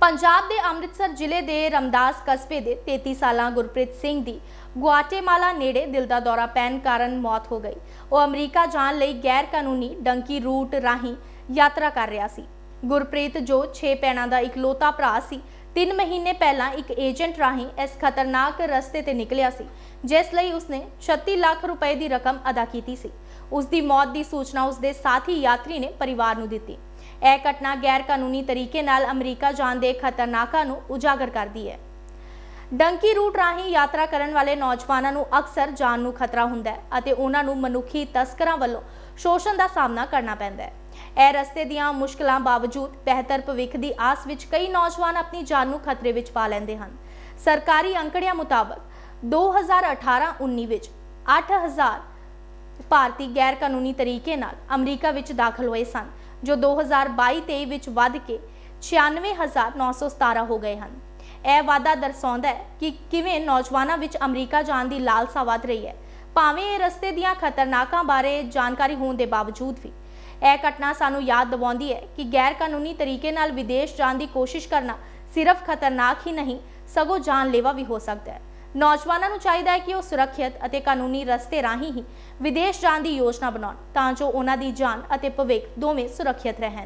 ਪੰਜਾਬ ਦੇ ਅੰਮ੍ਰਿਤਸਰ ਜ਼ਿਲ੍ਹੇ ਦੇ ਰਮਦਾਸ ਕਸਬੇ ਦੇ 33 ਸਾਲਾਂ ਗੁਰਪ੍ਰੀਤ ਸਿੰਘ ਦੀ ਗੁਆਟੇਮਾਲਾ ਨੇੜੇ ਦਿਲ ਦਾ ਦੌਰਾ ਪੈਣ ਕਾਰਨ ਮੌਤ ਹੋ ਗਈ। ਉਹ ਅਮਰੀਕਾ ਜਾਣ ਲਈ ਗੈਰ ਕਾਨੂੰਨੀ ਡੰਕੀ ਰੂਟ ਰਾਹੀਂ ਯਾਤਰਾ ਕਰ ਰਿਹਾ ਸੀ। ਗੁਰਪ੍ਰੀਤ, ਜੋ 6 ਭੈਣਾਂ ਦਾ ਇਕਲੌਤਾ ਭਰਾ ਸੀ 3 ਮਹੀਨੇ ਪਹਿਲਾਂ ਇੱਕ ਏਜੰਟ ਰਾਹੀਂ ਇਸ ਖਤਰਨਾਕ ਰਸਤੇ ਤੇ ਨਿਕਲਿਆ ਸੀ, ਜਿਸ ਲਈ ਉਸਨੇ 36 ਲੱਖ ਰੁਪਏ ਦੀ ਰਕਮ ਅਦਾ ਕੀਤੀ ਸੀ। ਉਸ ਦੀ ਮੌਤ ਦੀ ਸੂਚਨਾ ਉਸ ਦੇ ਸਾਥੀ ਯਾਤਰੀ ਨੇ ਪਰਿਵਾਰ ਨੂੰ ਦਿੱਤੀ। ਇਹ ਘਟਨਾ ਗੈਰ ਕਾਨੂੰਨੀ ਤਰੀਕੇ ਨਾਲ ਅਮਰੀਕਾ ਜਾਣ ਦੇ ਖਤਰਨਾਕਾਂ ਨੂੰ ਉਜਾਗਰ ਕਰਦੀ ਹੈ। ਡੰਕੀ ਰੂਟ ਰਾਹੀਂ ਯਾਤਰਾ ਕਰਨ ਵਾਲੇ ਨੌਜਵਾਨਾਂ ਨੂੰ ਅਕਸਰ ਜਾਨ ਨੂੰ ਖਤਰਾ ਹੁੰਦਾ ਹੈ ਅਤੇ ਉਹਨਾਂ ਨੂੰ ਮਨੁੱਖੀ ਤਸਕਰਾਂ ਵੱਲੋਂ ਸ਼ੋਸ਼ਣ ਦਾ ਸਾਹਮਣਾ ਕਰਨਾ ਪੈਂਦਾ ਹੈ। ਇਹ ਰਸਤੇ ਦੀਆਂ ਮੁਸ਼ਕਲਾਂ ਬਾਵਜੂਦ ਬਿਹਤਰ ਭਵਿੱਖ ਦੀ ਆਸ ਵਿੱਚ ਕਈ ਨੌਜਵਾਨ ਆਪਣੀ ਜਾਨ ਨੂੰ ਖਤਰੇ ਵਿੱਚ ਪਾ ਲੈਂਦੇ ਹਨ। ਸਰਕਾਰੀ ਅੰਕੜਿਆਂ ਮੁਤਾਬਕ 2018-19 ਵਿੱਚ 8000 ਭਾਰਤੀ ਗੈਰ ਕਾਨੂੰਨੀ ਤਰੀਕੇ ਨਾਲ ਅਮਰੀਕਾ ਵਿੱਚ ਦਾਖਲ ਹੋਏ ਸਨ, ਜੋ 2022-23 ਵਿੱਚ ਵੱਧ ਕੇ 96917 ਹੋ ਗਏ ਹਨ। ਇਹ ਵਾਅਦਾ ਦਰਸਾਉਂਦਾ ਹੈ ਕਿ ਕਿਵੇਂ ਨੌਜਵਾਨਾਂ ਵਿੱਚ ਅਮਰੀਕਾ ਜਾਣ ਦੀ ਲਾਲਸਾ ਵਧ ਰਹੀ ਹੈ, ਭਾਵੇਂ ਇਹ ਰਸਤੇ ਦੀਆਂ ਖਤਰਨਾਕਾਂ ਬਾਰੇ ਜਾਣਕਾਰੀ ਹੋਣ ਦੇ ਬਾਵਜੂਦ ਵੀ। ਇਹ ਘਟਨਾ ਸਾਨੂੰ ਯਾਦ ਦਿਵਾਉਂਦੀ ਹੈ ਕਿ ਗੈਰ ਕਾਨੂੰਨੀ ਤਰੀਕੇ ਨਾਲ ਵਿਦੇਸ਼ ਜਾਣ ਦੀ ਕੋਸ਼ਿਸ਼ ਕਰਨਾ ਸਿਰਫ ਖਤਰਨਾਕ ਹੀ ਨਹੀਂ, ਸਗੋਂ ਜਾਨਲੇਵਾ ਵੀ ਹੋ ਸਕਦਾ ਹੈ। ਨੌਜਵਾਨਾਂ ਨੂੰ ਚਾਹੀਦਾ ਹੈ ਕਿ ਉਹ ਸੁਰੱਖਿਅਤ ਅਤੇ ਕਾਨੂੰਨੀ ਰਸਤੇ ਰਾਹੀਂ ਹੀ ਵਿਦੇਸ਼ ਜਾਣ ਦੀ ਯੋਜਨਾ ਬਣਾਉਣ, ਤਾਂ ਜੋ ਉਹਨਾਂ ਦੀ ਜਾਨ ਅਤੇ ਭਵਿੱਖ ਦੋਵੇਂ ਸੁਰੱਖਿਅਤ ਰਹਿਣ।